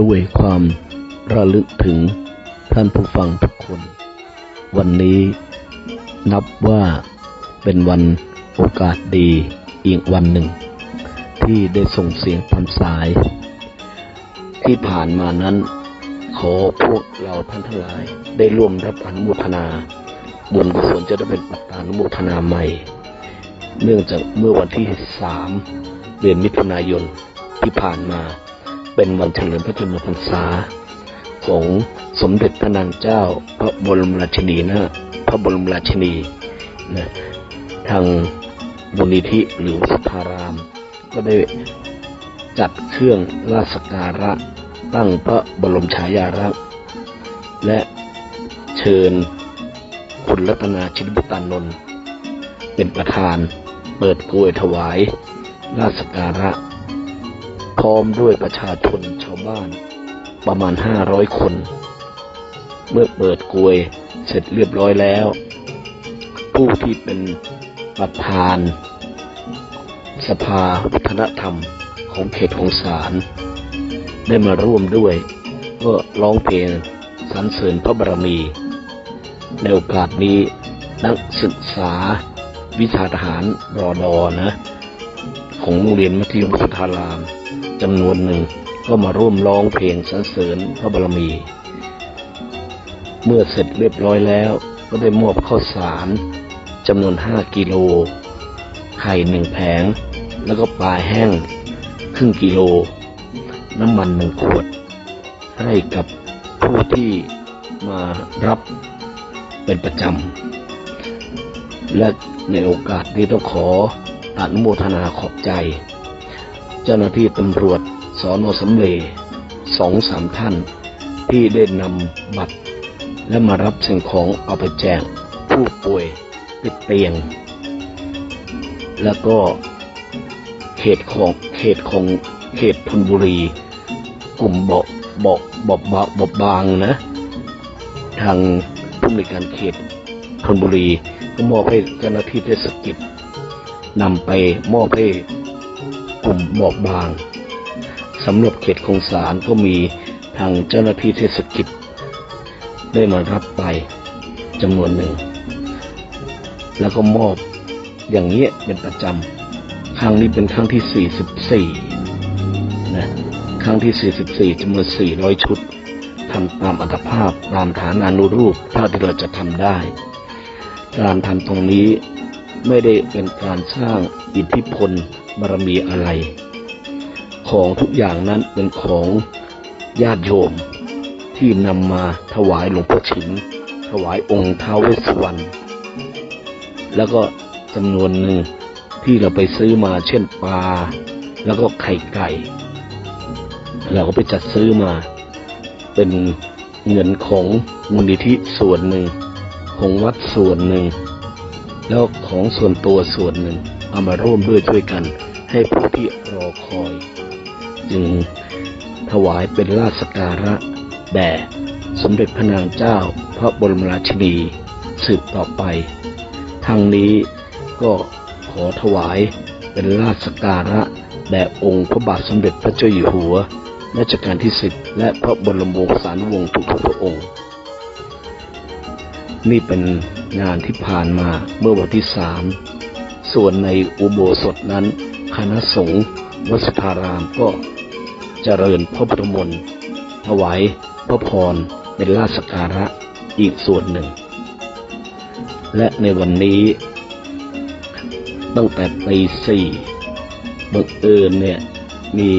ด้วยความระลึกถึงท่านผู้ฟังทุกคน วันนี้นับว่าเป็นวันโอกาสดีอีกวันหนึ่ง ที่ได้ส่งเสียงตามสาย ที่ผ่านมานั้น ขอพวกเราท่านทั้งหลายได้ร่วมรับอนุโมทนา บุญกุศลจะได้เป็นปัตตานุโมทนาใหม่ เนื่องจากเมื่อวันที่สามเดือนมิถุนายนที่ผ่านมา เป็นวันเฉลิมพระชนมพรรษา ของสมเด็จพระนางเจ้า พระบรมราชินีนะพระบรมราชินีนะทางบุญนิธิหรือวัดสภาราม ก็ได้จัดเครื่องราชการะตั้งพระบรมฉายาลักษณ์และเชิญ คุณรัตนาชินบุตานนท์เป็นประธาน เปิดกลวยถวาย ราชการะ พร้อมด้วยประชาชนชาวบ้าน ประมาณห้าร้อยคน เมื่อเปิดกลวยเสร็จเรียบร้อยแล้ว ผู้ที่เป็นประธาน สภาวัฒนธรรมของเขตของศาลได้มาร่วมด้วยก็ร้องเพลงสรรเสริญพระบารมี ในโอกาสนี้นักศึกษาวิชาทหารรอดอนะ ของโรงเรียนมัธยมสุทธารามจำนวนหนึ่งก็มาร่วมร้องเพลงสรรเสริญพระบารมี เมื่อเสร็จเรียบร้อยแล้ว ก็ได้มอบข้าวสารจำนวนห้ากิโล ไข่หนึ่งแผง แล้วก็ปลาแห้ง ครึ่งกิโล น้ำมันหนึ่งขวด ให้กับผู้ที่มารับ เป็นประจำ และในโอกาสนี้ต้องขออนุโมทนาขอบใจ เจ้าหน้าที่ตำรวจสอนอสำเลสองสามท่าน ที่ได้นำบัตร และมารับสิ่งของเอาไปแจกผู้ป่วยติดเตียง แล้วก็เขตของเขตของเขตธนบุรี กลุ่มเบาเบาเบาบางเบบางนะ ทาง ผู้ในการเขตธนบุรี ก็มอบให้เจ้าหน้าที่เทศกิจนำไปมอบให้กลุ่มบอบบางสำหรับเขตคงสารก็มีทางเจ้าหน้าที่เทศกิจ ได้มารับไปจำนวนหนึ่ง แล้วก็มอบอย่างนี้เป็นประจำครั้งนี้เป็นครั้งที่ 44นะครั้งที่ 44จำนวน400 ชุด ทำตามอัตภาพตามฐานานุรูปเท่าที่เราจะทำได้ การทำตรงนี้ไม่ได้เป็นการสร้างอิทธิพลบารมีอะไร ของทุกอย่างนั้นเป็นของญาติโยม ที่นำมาถวายหลวงพ่อชิมถวายองค์ท้าวเวสสุวรรณแล้วก็จำนวนหนึ่งที่เราไปซื้อมาเช่นปลา แล้วก็ไข่ไก่ เราก็ไปจัดซื้อมา เป็นเงินของมูลนิธิส่วนหนึ่ง ของวัดส่วนหนึ่ง แล้วของส่วนตัวส่วนหนึ่ง เอามาร่วมด้วยช่วยกันให้ผู้ที่รอคอย จึงถวายเป็นราชการะแด่สมเด็จพระนางเจ้าพระบรมราชินีสืบต่อไปทางนี้ก็ขอถวายเป็นราชการะแด่องค์พระบาทสมเด็จพระเจ้าอยู่หัว รัชกาลที่สิบและพระบรมวงศานุวงศ์ทุกพระองค์ นี่เป็นงานที่ผ่านมาเมื่อวันที่สามส่วนในอุโบสถนั้น คณะสงฆ์วัดสภารามก็เจริญพระพุทธมนต์ถวายพระพรเป็นราชการะอีกส่วนหนึ่ง และในวันนี้ ตั้งแต่ตีสี่บังเอิญเนี่ยมี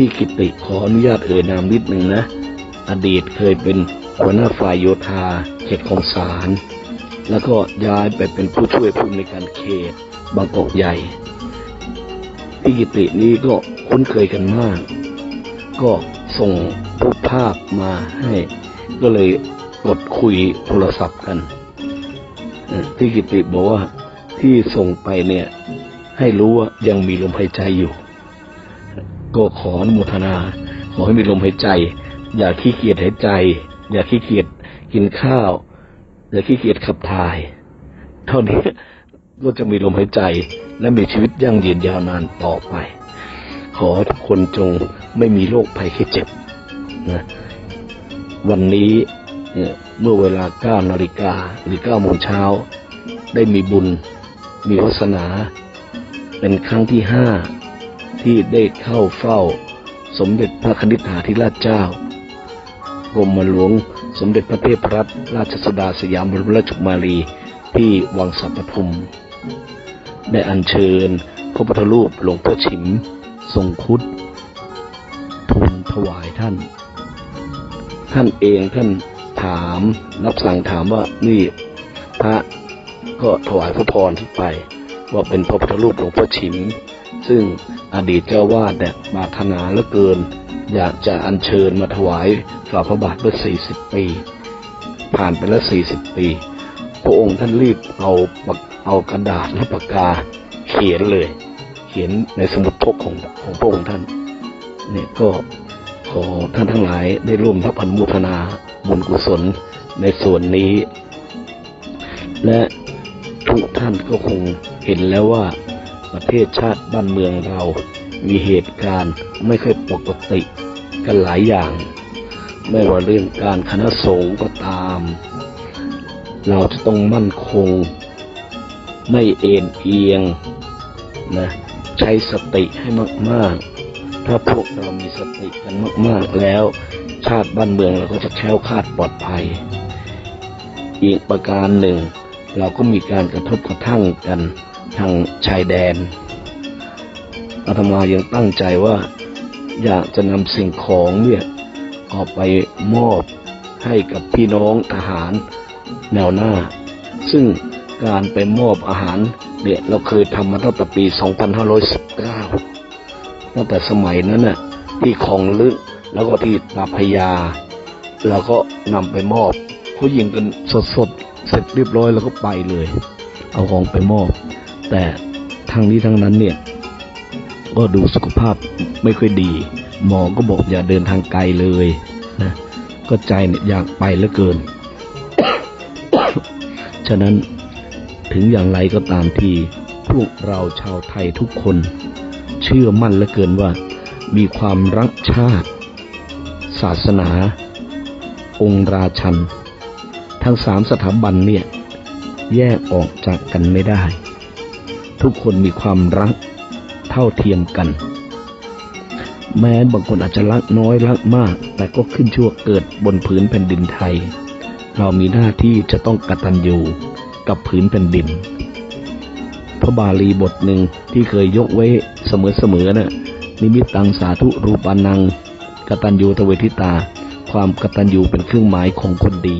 พี่กิติขออนุญาตเอ่ยนามนิดหนึ่งนะ อดีตเคยเป็นหัวหน้าฝ่ายโยธาเขตของสาร แล้วก็ย้ายไปเป็นผู้ช่วยผู้ในการเขตบางกอกใหญ่ พี่กิตินี่ก็คุ้นเคยกันมาก ก็ส่งรูปภาพมาให้ ก็เลยกดคุยโทรศัพท์กันพี่กิติบอกว่าที่ส่งไปเนี่ย ให้รู้ว่ายังมีลมหายใจอยู่ ก็ขออนุโมทนา ขอให้มีลมหายใจ อย่าขี้เกียจหายใจ อย่าขี้เกียจกินข้าวแต่าขี้เกียจขับถ่าย เท่านี้ก็จะมีลมหายใจ และมีชีวิตยั่งยืนยาวนานต่อไป ขอทุกคนจงไม่มีโรคภัยแค่เจ็บนะวันนี้เมื่อเวลา 9 นาฬิกาหรือ9โมงเช้า ได้มีบุญ มีวาสนา เป็นครั้งที่ห้า ที่ได้เข้าเฝ้า สมเด็จพระคณิษฐาธิราชเจ้ากรมหลวงสมเด็จพระเทพรัตนราชสุดาสยามบรมราชกุมารีที่วังสัปทุม ได้อัญเชิญพระพุทธรูปหลวงพ่อฉิม ทรงคุดทูลถวายท่าน ท่านเองท่านถามรับสั่งถามว่านี่พระก็ถวายพระพรที่ไป ว่าเป็นพระพุทธรูปหลวงพ่อฉิม ซึ่งอดีตเจ้าวาดเนี่ยปรารถนาเหลือเกิน อยากจะอัญเชิญมาถวายฝ่าพระบาทเมื่อ 40 ปี ผ่านไปแล้ว 40 ปี พระองค์ท่านรีบเอากเอากระดาษและปากกาเขียนเลย เขียนในสมุดพกของของพระองค์ท่านเนี่ยก็ขอท่านทั้งหลายได้ร่วมรับอนุโมทนาบุญกุศลในส่วนนี้ และทุกท่านก็คงเห็นแล้วว่า ประเทศชาติบ้านเมืองเรา มีเหตุการณ์ไม่ค่อยปกติกันหลายอย่าง ไม่ว่าเรื่องการคณะสงฆ์ก็ตาม เราจะต้องมั่นคง ไม่เอ็นเอียงนะใช้สติให้มาก ๆ ถ้าพวกเรามีสติกันมาก ๆ แล้ว ชาติบ้านเมืองเราก็จะแคล้วคลาดปลอดภัย อีกประการหนึ่ง เราก็มีการกระทบกระทั่งกัน ทางชายแดนอาตมายังตั้งใจว่าอยากจะนำสิ่งของเนี่ยออกไปมอบให้กับพี่น้องทหารแนวหน้า ซึ่งการไปมอบอาหารเนี่ยเราเคยทำมาตั้งแต่ปี 2519 ตั้งแต่สมัยนั้นน่ะที่คลองลึกแล้วก็ที่ตาพยาเราก็นำไปมอบเขายิงกันสดๆ เสร็จเรียบร้อยแล้วก็ไปเลย เอาของไปมอบ แต่ทางนี้ทั้งนั้นเนี่ย ก็ดูสุขภาพไม่ค่อยดี หมอก็บอกอย่าเดินทางไกลเลยนะก็ใจเนี่ยอยากไปเหลือเกิน ฉะนั้นถึงอย่างไรก็ตามทีพวกเราชาวไทยทุกคน เชื่อมั่นเหลือเกินว่า มีความรักชาติ ศาสนา องค์ราชัน ทั้งสามสถาบันเนี่ย แยกออกจากกันไม่ได้ ทุกคนมีความรักเท่าเทียมกัน แม้บางคนอาจจะรักน้อยรักมาก แต่ก็ขึ้นชั่วเกิดบนผืนแผ่นดินไทย เรามีหน้าที่จะต้องกตัญญูกับผืนแผ่นดิน พระบาลีบทหนึ่งที่เคยยกไว้เสมอๆนะ่ะนิมิตตังสาธุรูปานัง กตัญญูทเวทิตา ความกตัญญูเป็นเครื่องหมายของคนดี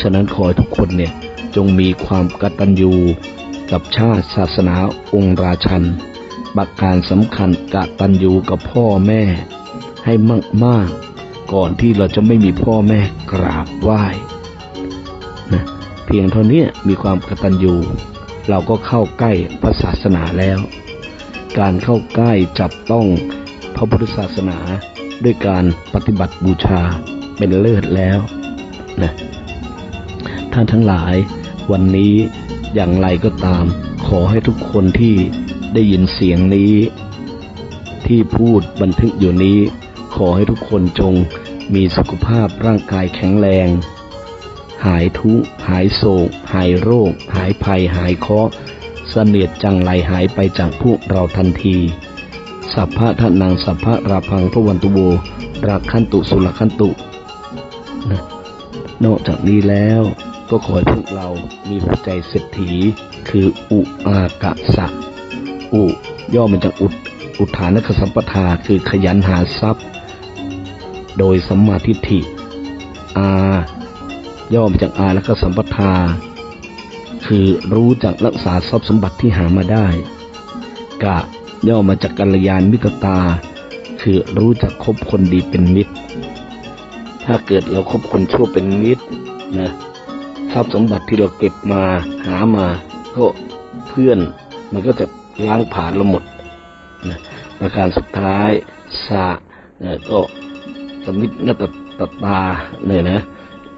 ฉะนั้นขอให้ทุกคนเนี่ยจงมีความกตัญญู กับชาติศาสนาองค์ราชันบักการสำคัญกะตัญญูกับพ่อแม่ ให้มากมากๆ ก่อนที่เราจะไม่มีพ่อแม่กราบไหว้นะเพียงเท่านี้มีความกตัญญูเราก็เข้าใกล้พระศาสนาแล้ว การเข้าใกล้จับต้องพระพุทธศาสนาด้วยการปฏิบัติบูชาเป็นเลิศแล้วนะท่านทั้งหลายวันนี้ อย่างไรก็ตาม ขอให้ทุกคนที่ได้ยินเสียงนี้ ที่พูดบันทึกอยู่นี้ ขอให้ทุกคนจงมีสุขภาพร่างกายแข็งแรง หายทุกข์หายโศก หายโรค หายภัย หายเคราะห์เสนียดจังไรหายไปจากพวกเราทันที สัพพะทานังสัพพะราพังพระวันตุโวรักขันตุสุรขันตุ นอกจากนี้แล้ว ก็ขอให้พวกเรามีหัวใจเศรษฐี คืออุอากะสะอุย่อมาจากอุดอุทานคสัมปทาคือขยันหาทรัพย์ โดยสัมมาทิฏฐิอาย่อมาจากอาและก็สัมปทา คือรู้จักรักษาทรัพย์สมบัติที่หามาได้ กะย่อมาจากกัลยาณมิตรตา คือรู้จักคบคนดีเป็นมิตร ถ้าเกิดเราคบคนชั่วเป็นมิตรนะ ทรัพย์สมบัติที่เราเก็บมาหามา ก็เพื่อนมันก็จะล้างผ่านเราหมดนะประการสุดท้ายสะก็สมิทนาตตตาเนี่ยนะ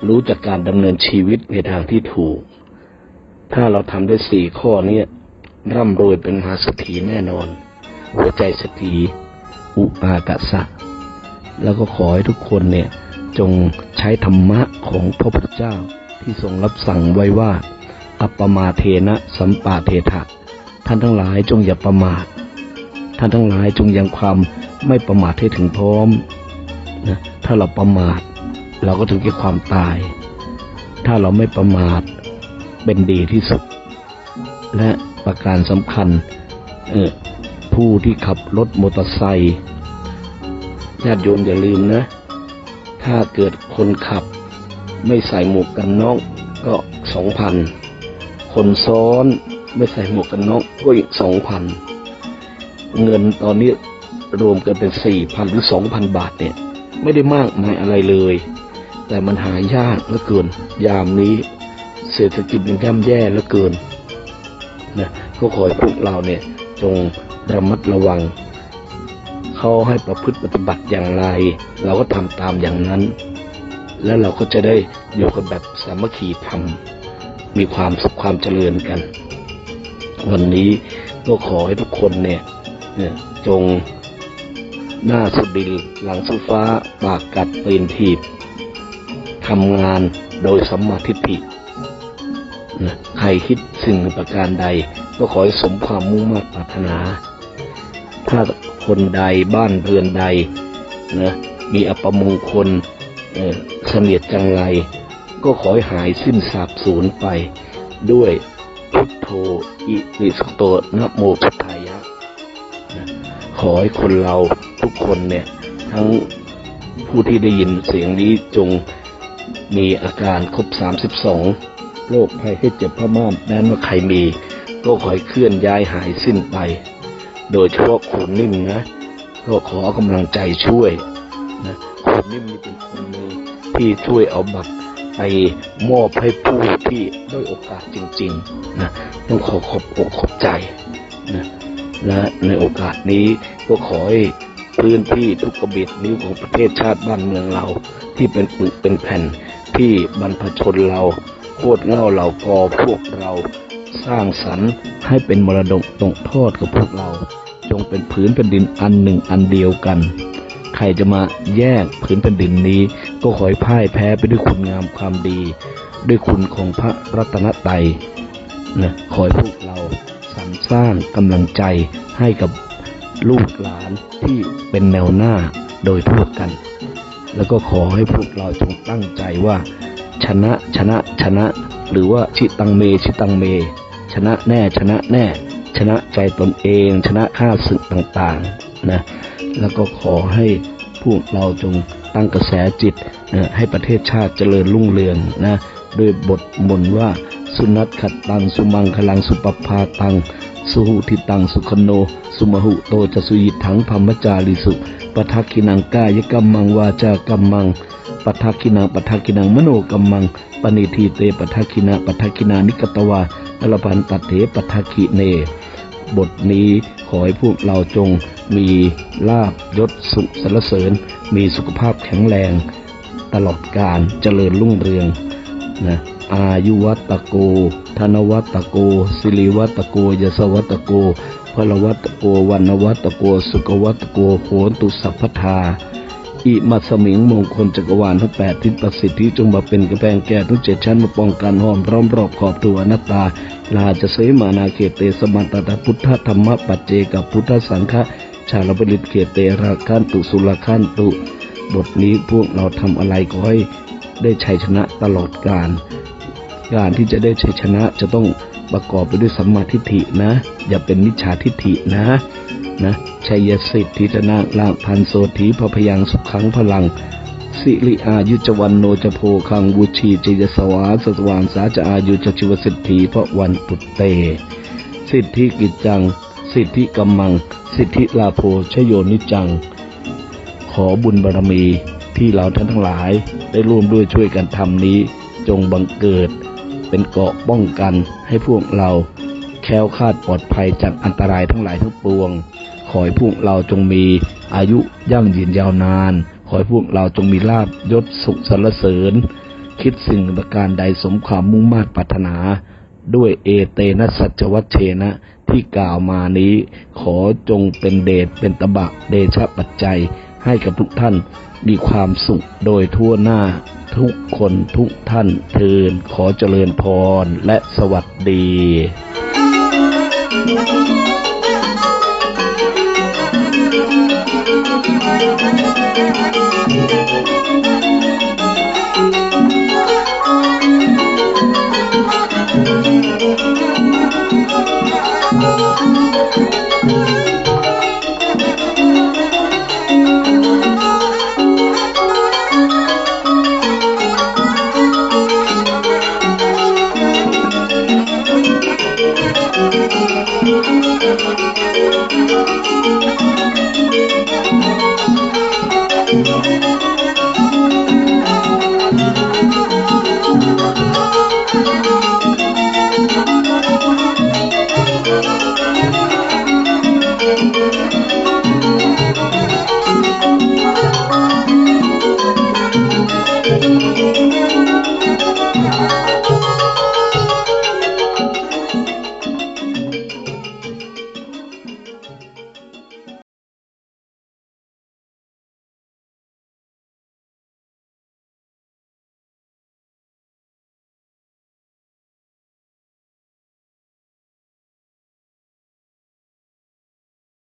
รู้จากการดำเนินชีวิตในทางที่ถูก ถ้าเราทำได้สี่ข้อเนี้ร่ำรวยเป็นมหาเศรษฐีแน่นอน หัวใจเศรษฐีอุอากะสะ แล้วก็ขอให้ทุกคนเนี่ยจงใช้ธรรมะของพระพุทธเจ้า ที่ทรงรับสั่งไว้ว่า อัปปมาเทนะสัมปาเทถะท่านทั้งหลายจงอย่าประมาท ท่านทั้งหลายจงยังความไม่ประมาทให้ถึงพร้อมนะถ้าเราประมาท เราก็ถึงแก่ความตาย ถ้าเราไม่ประมาทเป็นดีที่สุด และประการสำคัญออผู้ที่ขับรถมอเตอร์ไซค์ญาติโยมอย่าลืมนะ ถ้าเกิดคนขับ ไม่ใส่หมวกกันน็อกก็สองพันคนซ้อนไม่ใส่หมวกกันน็อกก็อีกสองพันเงินตอนนี้รวมกันเป็นสี่พันหรือสองพันบาทเนี่ย ไม่ได้มากมายอะไรเลย แต่มันหายากเหลือเกิน ยามนี้เศรษฐกิจมันย่ำแย่เหลือเกินนะก็ขอให้พวกเราเนี่ยจงระมัดระวัง เขาให้ประพฤติปฏิบัติอย่างไร เราก็ทำตามอย่างนั้น แล้วเราก็จะได้อยู่กันแบบสามัคคีธรรม มีความสุขความเจริญกัน วันนี้ก็ขอให้ทุกคนเนี่ยจงหน้าสุดดินหลังสุฟ้า ปากกัดตีนถีบทำงานโดยสัมมาทิฏฐิใครคิดสิ่งประการใด ก็ขอให้สมความมุ่งมั่นปรารถนา ถ้าคนใดบ้านเรือนใดนะมีอัปมงคลเอ่อ สนียดจังไร ก็ขอให้หายสิ้นสาบสูญไป ด้วยพุทโธอิติสโตนะโมพุทธายะ ขอให้คนเราทุกคนเนี่ย ทั้งผู้ที่ได้ยินเสียงนี้จงมีอาการครบ 32 โรคภัยไข้เจ็บพม่านแม้นว่าใครมี ก็ขอให้เคลื่อนย้ายหายสิ้นไป โดยเฉพาะคุณนิ่มนะ ก็ขอกำลังใจช่วยนะคุณนิ่มนี่เป็นคนหนึ่ง ที่ช่วยเอาบัตรไปมอบให้ผู้ที่ด้อยโอกาสจริงๆนะต้องขอขอบอกขอบใจนะและในโอกาสนี้ก็ขอให้พื้นที่ทุกกระเบียดนิ้วของประเทศชาติบ้านเมืองเรา ที่เป็นปึกเป็นแผ่นที่บรรพชนเราโคตรเง่าเรากอพวกเราสร้างสรรค์ให้เป็นมรดกตกทอดกับพวกเรา จงเป็นผืนแผ่นดินอันหนึ่งอันเดียวกัน ใครจะมาแยกผืนแผ่นดินนี้ ก็ขอให้พ่ายแพ้ไปด้วยคุณงามความดี ด้วยคุณของพระรัตนตรัยนะขอให้พวกเราสรรสร้างกำลังใจให้กับลูกหลานที่เป็นแนวหน้าโดยทั่วกัน แล้วก็ขอให้พวกเราจงตั้งใจว่า ชนะชนะชนะ หรือว่าชิตังเมชิตังเม ชนะแน่ชนะแน่ ชนะใจตนเอง ชนะข้าศึกต่างๆนะ แล้วก็ขอให้พวกเราจงตั้งกระแสจิตนะให้ประเทศชาติเจริญรุ่งเรืองนะด้วยบทมนว่าสุนัตขัดตัง สุมังคลังสุปปาตัง สุหุทิตัง สุขโน สุมหุโตจะสุยิถังพัมมจาริสุปทักขินังกายกัมมังวาจากัมมังปัทคินังปัทคินังมโนกัมมังปณิทีเตปัทคินาปัทคินานิกตวาอรพันตัตเถปัทคิเน บทนี้ขอให้พวกเราจงมีลาบยศสุขสรรเสริญ มีสุขภาพแข็งแรง ตลอดกาลเจริญรุ่งเรืองนะอายุวัตโก ธนวัตโก สิริวัตโกยศวัตโกพลวัตโกวันวัตโก สุขวัตโกโหนตุสัพพทา อิมัสมิงมงคลจักรวาลทั้งแปดทิศประสิทธิจงมาเป็นกระแพงแก่ทั้งเจ็ดชั้นมาป้องกันห้อมร้อมรอบขอบตัวอนัตตา ลาจะเสมานาเขตเตสมันตตพุทธธรรมปัจเจกับพุทธสังฆชาลบริตเขตเตราคันตุสุลคันตุ บทนี้พวกเราทำอะไรก็ให้ได้ชัยชนะตลอดกาลการที่จะได้ชัยชนะจะต้องประกอบไปด้วยสัมมาทิฏฐินะ อย่าเป็นมิจฉาทิฏฐินะนะ ชัยสิทธิจนาลาพันโสถีพพยังสุขังพลัง สิริอายุจวันโนจโพคังวุชีจยสวาสสวานสาจะอายุจชิวสิทธิพระวันปุตเต สิทธิกิจจัง สิทธิกัมมัง สิทธิลาโภชโยนิจัง ขอบุญบารมีที่เราท่านทั้งหลายได้ร่วมด้วยช่วยกันทำนี้ จงบังเกิด เป็นเกราะป้องกันให้พวกเราแคล้วคลาดปลอดภัยจากอันตรายทั้งหลายทั้งปวง ขอให้พวกเราจงมีอายุยั่งยืนยาวนาน ขอให้พวกเราจงมีลาบยศสุขสรรเสริญ คิดสิ่งประการใดสมความมุ่งมา่ปรารถนา ด้วยเอเตนะสัจวัชเชนะที่กล่าวมานี้ ขอจงเป็นเดชเป็นตบะเดชะปัจจัยให้กับทุกท่านมีความสุขโดยทั่วหน้าทุกคนทุกท่านเทินขอเจริญพรและสวัสดี Thank you. Thank you.